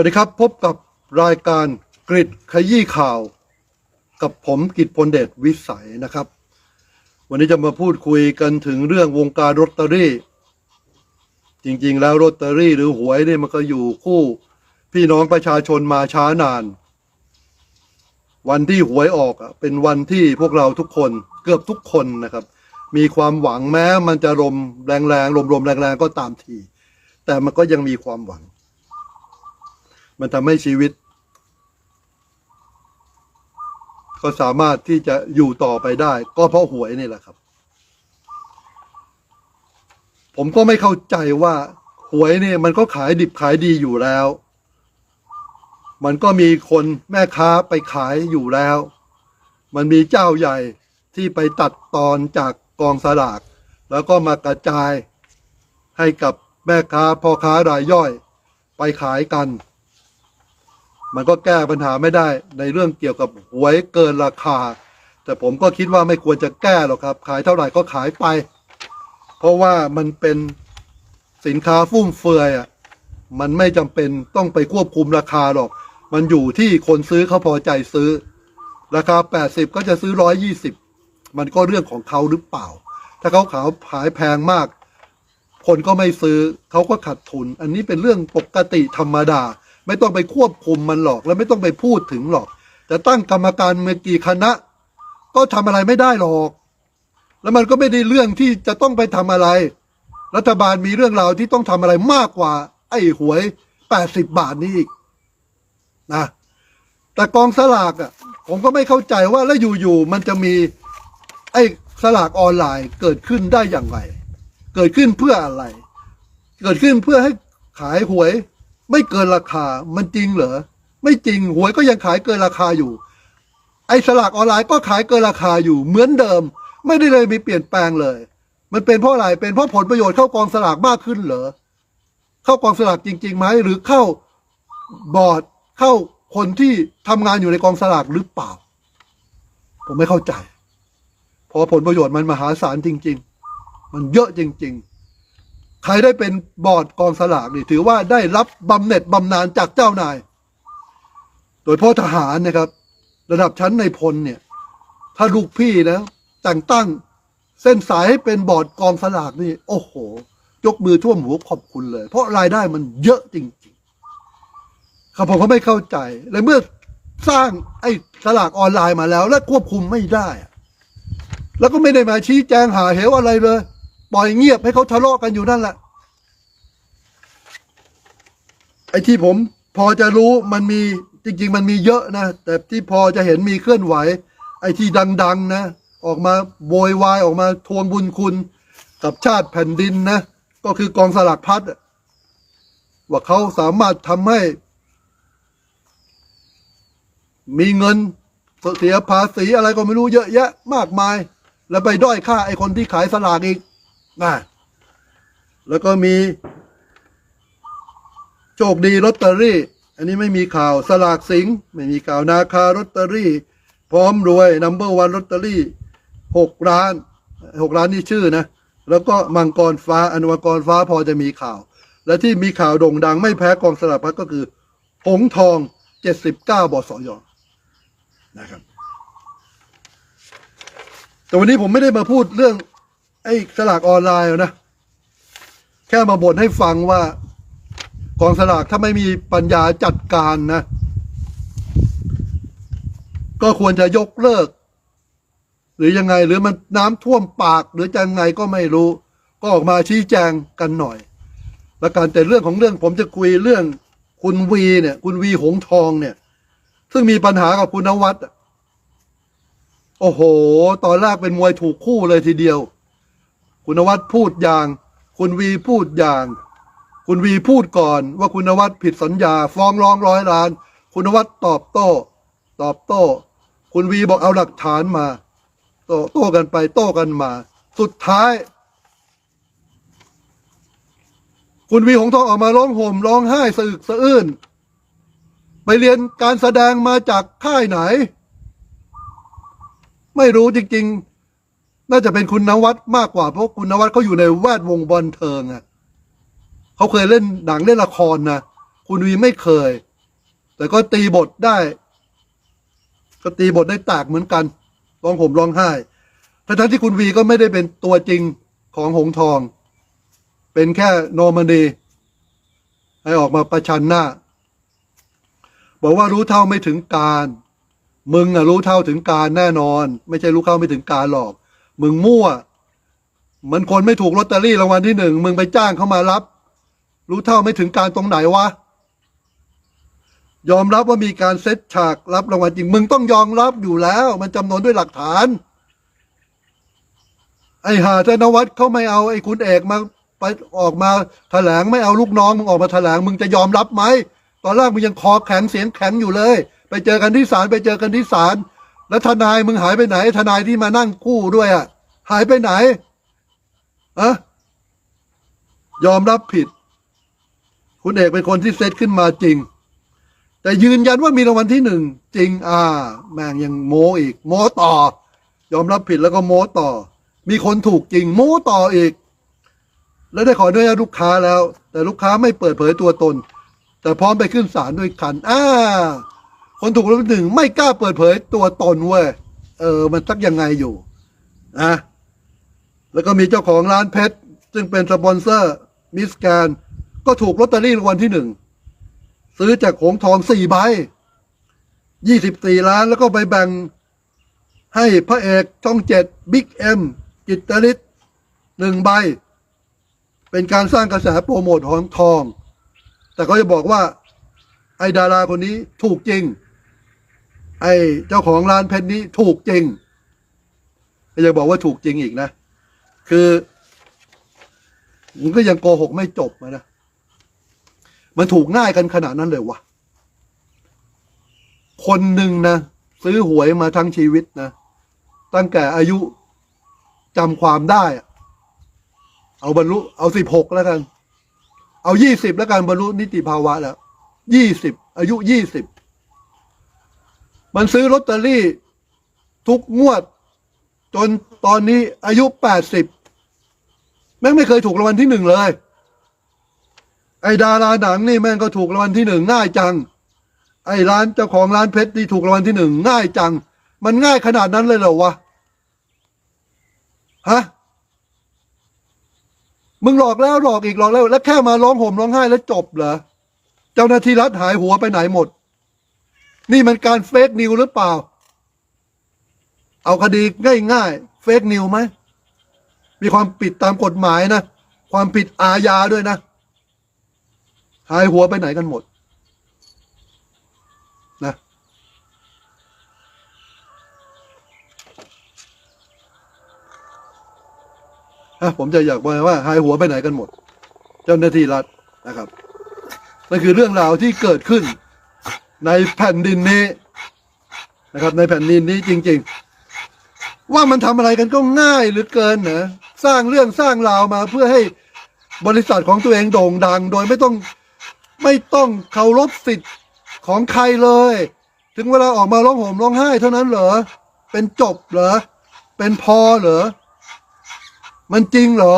วัสดีครับพบกับรายการกริดขยี้ข่าว กับผมกิตพลเดชวิสัยนะครับ วันนี้จะมาพูดคุยกันถึงเรื่องวงการลอตเตอรี่ จริงๆ แล้วลอตเตอรี่หรือหวยเนี่ยมันก็อยู่คู่พี่น้องประชาชนมาช้านาน วันที่หวยออกเป็นวันที่พวกเราทุกคนเกือบทุกคนนะครับ มีความหวังแม้มันจะลมแรงๆลมๆแรงๆก็ตามที แต่มันก็ยังมีความหวัง มันทำให้ชีวิต ก็สามารถที่จะอยู่ต่อไปได้ ก็เพราะหวยนี่แหละครับ ผมก็ไม่เข้าใจว่าหวยเนี่ยมันก็ขายดิบขายดีอยู่แล้ว มันก็มีคนแม่ค้าไปขายอยู่แล้ว มันมีเจ้าใหญ่ที่ไปตัดตอนจากกองสลาก แล้วก็มากระจายให้กับแม่ค้าพ่อค้ารายย่อย ไปขายกัน มันก็แก้ปัญหาไม่ได้ในเรื่องเกี่ยวกับหวยเกินราคา แต่ผมก็คิดว่าไม่ควรจะแก้หรอกครับ ขายเท่าไหร่ก็ขายไป เพราะว่ามันเป็นสินค้าฟุ่มเฟือยอะมันไม่จำเป็นต้องไปควบคุมราคาหรอก มันอยู่ที่คนซื้อเขาพอใจซื้อ ราคา 80 ก็จะซื้อ 120 มันก็เรื่องของเขาหรือเปล่า ถ้าเขาขาวขายแพงมาก คนก็ไม่ซื้อเขาก็ขาดทุน อันนี้เป็นเรื่องปกติธรรมดา ไม่ต้องไปควบคุมมันหรอก แล้วไม่ต้องไปพูดถึงหรอก จะตั้งกรรมการเมื่อกี่คณะ ก็ทำอะไรไม่ได้หรอก แล้วมันก็ไม่ได้เรื่องที่จะต้องไปทำอะไร รัฐบาลมีเรื่องราวที่ต้องทำอะไรมากกว่า ไอ้หวย80บาทนี้อีกนะแต่กองสลากอะ ผมก็ไม่เข้าใจว่าแล้วอยู่ๆมันจะมีไอ้สลากออนไลน์เกิดขึ้นได้อย่างไร เกิดขึ้นเพื่ออะไร เกิดขึ้นเพื่อให้ขายหวย ไม่เกินราคา มันจริงเหรอ ไม่จริง หวยก็ยังขายเกินราคาอยู่ ไอ้สลากออนไลน์ก็ขายเกินราคาอยู่เหมือนเดิม ไม่ได้เลยมีเปลี่ยนแปลงเลย มันเป็นเพราะอะไร เป็นเพราะผลประโยชน์เข้ากองสลากมากขึ้นเหรอ เข้ากองสลากจริงๆไหมหรือเข้าบอร์ด เข้าคนที่ทำงานอยู่ในกองสลากหรือเปล่า ผมไม่เข้าใจ เพราะผลประโยชน์มันมหาศาลจริง ๆ มันเยอะจริง ๆ ใครได้เป็นบอร์ดกองสลากนี่ถือว่าได้รับบำเหน็จบำนาญจากเจ้านาย โดยพ่อทหารนะครับ ระดับชั้นในพลเนี่ย ถ้าลูกพี่นะแต่งตั้งเส้นสายให้เป็นบอร์ดกองสลากนี่ โอ้โห ยกมือท่วมหัวขอบคุณเลย เพราะรายได้มันเยอะจริงๆครับผมก็ไม่เข้าใจเลยเมื่อสร้างไอ้สลากออนไลน์มาแล้ว และควบคุมไม่ได้ แล้วก็ไม่ได้มาชี้แจงหาเหวอะไรเลย ปล่อยเงียบให้เขาทะเลาะกันอยู่นั่นแหละไอ้ที่ผมพอจะรู้มันมีจริง ๆ มันมีเยอะนะ แต่ที่พอจะเห็นมีเคลื่อนไหว ไอ้ที่ดัง ๆ นะ ออกมาโวยวายออกมาทวงบุญคุณ กับชาติแผ่นดินนะ ก็คือกองสลากพัดว่าเขาสามารถทำให้ มีเงินเสียภาษีอะไรก็ไม่รู้เยอะแยะมากมาย แล้วไปด้อยค่าไอ้คนที่ขายสลากอีก นะแล้วก็มี โชคดีลอตเตอรี่ อันนี้ไม่มีข่าวสลากสิงห์ไม่มีข่าวนาคาลอตเตอรี่ พร้อมรวยนัมเบอร์วันลอตเตอรี่หกล้านหกล้านนี่ชื่อนะ แล้วก็มังกรฟ้าอนุมังกรฟ้าพอจะมีข่าว และที่มีข่าวโด่งดังไม่แพ้กองสลากพัดก็คือ หงทองเจ็ดสิบเก้าบสยนะครับแต่วันนี้ผมไม่ได้มาพูดเรื่อง ไอ้สลากออนไลน์นะ แค่มาบ่นให้ฟังว่ากองสลากถ้าไม่มีปัญญาจัดการนะ ก็ควรจะยกเลิก หรือยังไงหรือมันน้ำท่วมปากหรือจะยังไงก็ไม่รู้ ก็ออกมาชี้แจงกันหน่อย แล้วการแต่เรื่องของเรื่องผมจะคุยเรื่องคุณวีเนี่ย คุณวีหงทองเนี่ย ซึ่งมีปัญหากับคุณนวัดโอ้โห ตอนแรกเป็นมวยถูกคู่เลยทีเดียว คุณนวัดพูดอย่าง คุณวีพูดอย่าง คุณวีพูดก่อนว่าคุณนวัดผิดสัญญา ฟ้องร้องร้อยล้าน คุณนวัดตอบโต้ ตอบโต้ คุณวีบอกเอาหลักฐานมา โต้โต้กันไปโต้กันมา สุดท้าย คุณวีของทองออกมาร้องห่มร้องไห้สะอึกสะอื้นไปเรียนการแสดงมาจากค่ายไหน ไม่รู้จริง ๆ น่าจะเป็นคุณนวัดมากกว่า เพราะคุณนวัดเขาอยู่ในแวดวงบันเทิงอะเขาเคยเล่นหนังเล่นละครนะคุณวีไม่เคย แต่ก็ตีบทได้ ก็ตีบทได้แตกเหมือนกันร้องผมร้องไห้ทั้งที่คุณวีก็ไม่ได้เป็นตัวจริงของหงทอง เป็นแค่โนมานีให้ออกมาประชันหน้า บอกว่ารู้เท่าไม่ถึงการ มึงอะรู้เท่าถึงการแน่นอน ไม่ใช่รู้เท่าไม่ถึงการหรอก มึงมั่ว เหมันคนไม่ถูกลอตเตอรี่รางวัลที่หนึ่งมึงไปจ้างเขามารับ รู้เท่าไม่ถึงการตรงไหนวะยอมรับว่ามีการเซตฉากรับรางวัลจริง มึงต้องยอมรับอยู่แล้ว มันจำนวนด้วยหลักฐาน ไอ้หาธนวัฒน์เขาไม่เอาไอ้คุณเอกมาไปออกมาแถลงไม่เอาลูกน้องมึงออกมาแถลงมึงจะยอมรับไหมตอนแรกมึงยังคอแข็งเสียงแข็งอยู่เลย ไปเจอกันที่ศาลไปเจอกันที่ศาล แล้วทนายมึงหายไปไหน ทนายที่มานั่งคู่ด้วยอะหายไปไหนอะยอมรับผิด คุณเอกเป็นคนที่เซตขึ้นมาจริง แต่ยืนยันว่ามีรางวัลที่หนึ่งจริง อ่า แม่งยังโม้อีก โม้ต่อ ยอมรับผิดแล้วก็โม้ต่อ มีคนถูกจริง โม้ต่ออีก แล้วได้ขออนุญาตลูกค้าแล้ว แต่ลูกค้าไม่เปิดเผยตัวตน แต่พร้อมไปขึ้นศาลด้วยกัน อ่า คนถูกรางวัลที่หนึ่งไม่กล้าเปิดเผยตัวตนเว้ยเออ มันสักยังไงอยู่นะแล้วก็มีเจ้าของร้านเพชรซึ่งเป็นสปอนเซอร์มิสแกนก็ถูกลอตเตอรี่รางวัลที่หนึ่งซื้อจากหงทองสี่ใบยี่สิบสี่ล้าน แล้วก็ไปแบ่งให้พระเอกช่องเจ็ดบิ๊กเอ็มจิตรลิศหนึ่งใบ เป็นการสร้างกระแสโปรโมทหงทอง แต่เขาจะบอกว่า ไอ้ดาราคนนี้ถูกจริง ไอ้เจ้าของร้านเพชรนี้ถูกจริงยังบอกว่าถูกจริงอีกนะ คือมันก็ยังโกหกไม่จบนะ มันถูกง่ายกันขนาดนั้นเลยวะคนหนึ่งนะ ซื้อหวยมาทั้งชีวิตนะ ตั้งแต่อายุจำความได้อะเอาบรรลุ เอาสิบหกแล้วกัน เอายี่สิบแล้วกันบรรลุนิติภาวะแล้วยี่สิบอายุยี่สิบ มันซื้อลอตเตอรี่ ทุกงวด จนตอนนี้อายุแปดสิบแม่งไม่เคยถูกรางวัลที่หนึ่งเลย ไอ้ดาราหนังนี่แม่งก็ถูกรางวัลที่หนึ่งง่ายจัง ไอ้ร้านเจ้าของร้านเพชรที่ถูกรางวัลที่หนึ่งง่ายจัง มันง่ายขนาดนั้นเลยเหรอวะฮะมึงหลอกแล้วหลอกอีกหลอกแล้ว แล้วแค่มาร้องห่มร้องไห้แล้วจบเหรอ เจ้าหน้าที่รัฐหายหัวไปไหนหมด นี่มันการเฟกนิวหรือเปล่า เอาคดีง่ายๆ เฟกนิวไหม มีความผิดตามกฎหมายนะ ความผิดอาญาด้วยนะ หายหัวไปไหนกันหมดนะฮะผมจะอยากบอกว่าหายหัวไปไหนกันหมด เจ้าหน้าที่รัฐนะครับนั่นคือเรื่องราวที่เกิดขึ้น ในแผ่นดินนี้นะครับ ในแผ่นดินนี้จริง ๆ ว่ามันทำอะไรกันก็ง่ายเหลือเกินนะสร้างเรื่องสร้างราวมาเพื่อให้บริษัทของตัวเองโด่งดัง โดยไม่ต้องไม่ต้องเคารพสิทธิ์ของใครเลย ถึงเวลาออกมาร้องห่มร้องไห้เท่านั้นเหรอ เป็นจบเหรอ เป็นพอเหรอ มันจริงเหรอ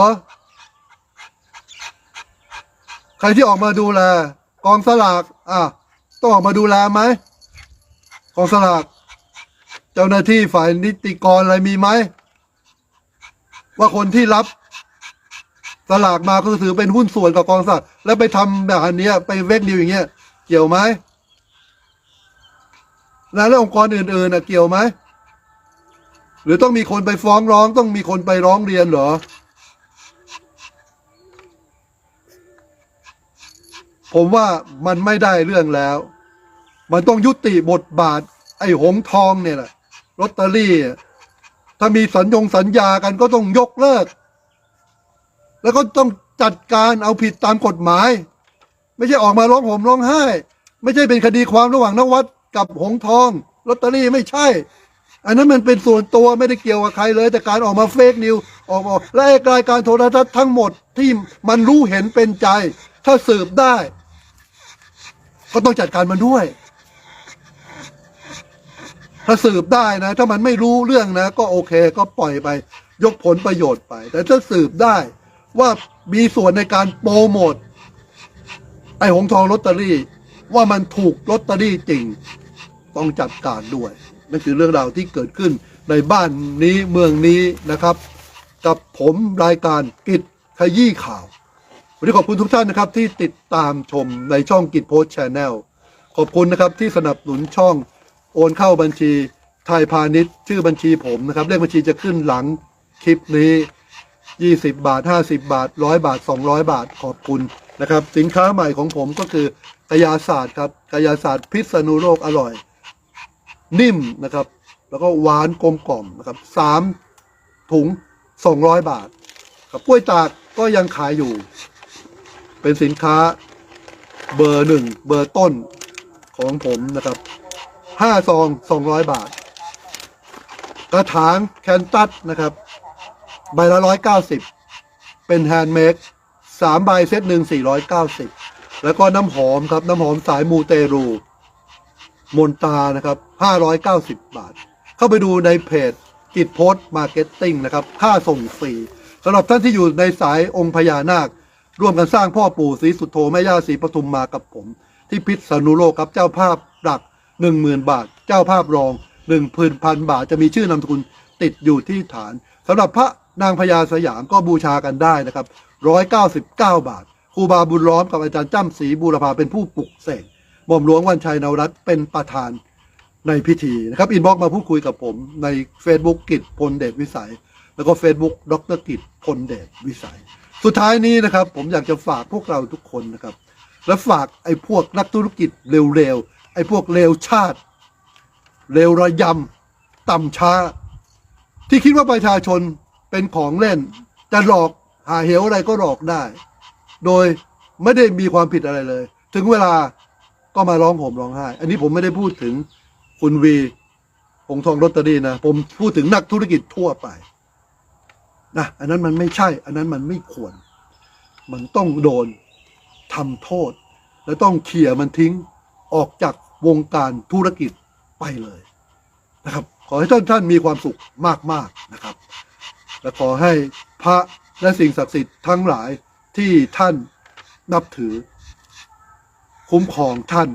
ใครที่ออกมาดูแลกองสลากอะ ต้องออกมาดูแลไหมกองสลากเจ้าหน้าที่ฝ่ายนิติกรอะไรมีไหมว่าคนที่รับสลากมาก็ถือเป็นหุ้นส่วนกับกองสลากแล้วไปทำแบบอันนี้ไปเวกนิวอย่างเงี้ย เกี่ยวไหมแล้วแล้วองค์กรอื่นๆน่ะเกี่ยวไหมหรือต้องมีคนไปฟ้องร้อง ต้องมีคนไปร้องเรียนเหรอ ผมว่ามันไม่ได้เรื่องแล้ว มันต้องยุติบทบาท ไอ้หงทองเนี่ยแหละลอตเตอรี่ ถ้ามีสัญญงสัญญากันก็ต้องยกเลิก แล้วก็ต้องจัดการเอาผิดตามกฎหมาย ไม่ใช่ออกมาร้องห่มร้องไห้ ไม่ใช่เป็นคดีความระหว่างนวัดกับหงทองลอตเตอรี่ไม่ใช่ อันนั้นมันเป็นส่วนตัวไม่ได้เกี่ยวกับใครเลย แต่การออกมาเฟกนิวออกมาและรายการโทรทัศน์ทั้งหมดที่มันรู้เห็นเป็นใจ ถ้าสืบได้ ก็ต้องจัดการมันด้วย ถ้าสืบได้นะ ถ้ามันไม่รู้เรื่องนะ ก็โอเค ก็ปล่อยไป ยกผลประโยชน์ไป แต่ถ้าสืบได้ว่ามีส่วนในการโปรโมทไอ้หงทองลอตเตอรี่ ว่ามันถูกลอตเตอรี่จริง ต้องจัดการด้วยนั่นคือเรื่องราวที่เกิดขึ้นในบ้านนี้เมืองนี้นะครับ กับผมรายการกิจขยี้ข่าว วันนี้ขอบคุณทุกท่านนะครับที่ติดตามชมในช่องกิจโพสต์ชแนลขอบคุณนะครับที่สนับสนุนช่องโอนเข้าบัญชีไทยพาณิชย์ชื่อบัญชีผมนะครับเลขบัญชีจะขึ้นหลังคลิปนี้ 20 บาท 50 บาท 100 บาท 200 บาทขอบคุณนะครับสินค้าใหม่ของผมก็คือกายาศาสตร์ครับกายาศาสตร์พิษณุโลกอร่อย นิ่มนะครับ แล้วก็หวานกลมกล่อมนะครับสามถุง 200 บาทครับกล้วยตากก็ยังขายอยู่ เป็นสินค้าเบอร์หนึ่งเบอร์ต้นของผมนะครับห้าซองสองร้อยบาท กระถางแคนตัสนะครับ ใบละร้อยเก้าสิบเป็นแฮนด์เมดสามใบเซตหนึ่งสี่ร้อยเก้าสิบแล้วก็น้ำหอมครับ น้ำหอมสายมูเตรูมนตานะครับห้าร้อยเก้าสิบบาท เข้าไปดูในเพจกิจโพสต์มาร์เก็ตติ้งนะครับ ค่าส่งฟรีสำหรับท่านที่อยู่ในสายองค์พญานาค ร่วมกันสร้างพ่อปู่ศรีสุโธแม่ย่าศรีปทุมมากับผม ที่พิษณุโลกครับเจ้าภาพหลักหนึ่งหมื่นบาท เจ้าภาพรองหนึ่งพันพันบาทจะมีชื่อนามสกุลติดอยู่ที่ฐานสำหรับพระนางพญาสยามก็บูชากันได้นะครับร้อยเก้าสิบเก้าบาทครูบาบุญล้อมกับอาจารย์จ้ำศรีบูรพาเป็นผู้ปลุกเสกหม่อมหลวงวันชัยนวรัตน์เป็นประธานในพิธีนะครับอินบ็อกมาพูดคุยกับผมใน Facebook กิจพลเดชวิสัย แล้วก็ Facebook ดรกิจพลเดชวิสัย สุดท้ายนี้นะครับ ผมอยากจะฝากพวกเราทุกคนนะครับ และฝากไอ้พวกนักธุรกิจเร็วๆไอ้พวกเลวชาติเลวระยำต่ำช้า ที่คิดว่าประชาชนเป็นของเล่น จะหลอกหาเหวอะไรก็หลอกได้ โดยไม่ได้มีความผิดอะไรเลย ถึงเวลาก็มาร้องห่มร้องไห้ อันนี้ผมไม่ได้พูดถึงคุณวีหงทองลอตเตอรี่นะ ผมพูดถึงนักธุรกิจทั่วไป นะอันนั้นมันไม่ใช่ อันนั้นมันไม่ควร มันต้องโดนทำโทษ และต้องเขี่ยมันทิ้งออกจากวงการธุรกิจไปเลยนะครับ ขอให้ท่านท่านมีความสุขมากๆนะครับ และขอให้พระและสิ่งศักดิ์สิทธิ์ทั้งหลายที่ท่านนับถือ คุ้มครองท่าน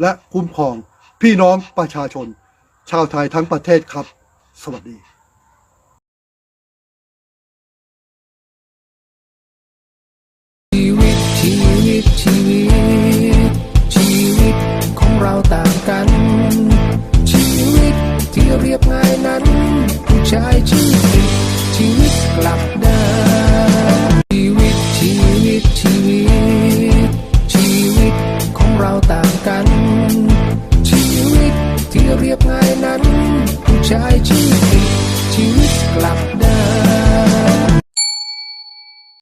และคุ้มครองพี่น้องประชาชน ชาวไทยทั้งประเทศครับ สวัสดี ต่างกัน ชีวิตที่เรียบง่ายนั้น ผู้ชายชื่อผิดชีวิตกลับ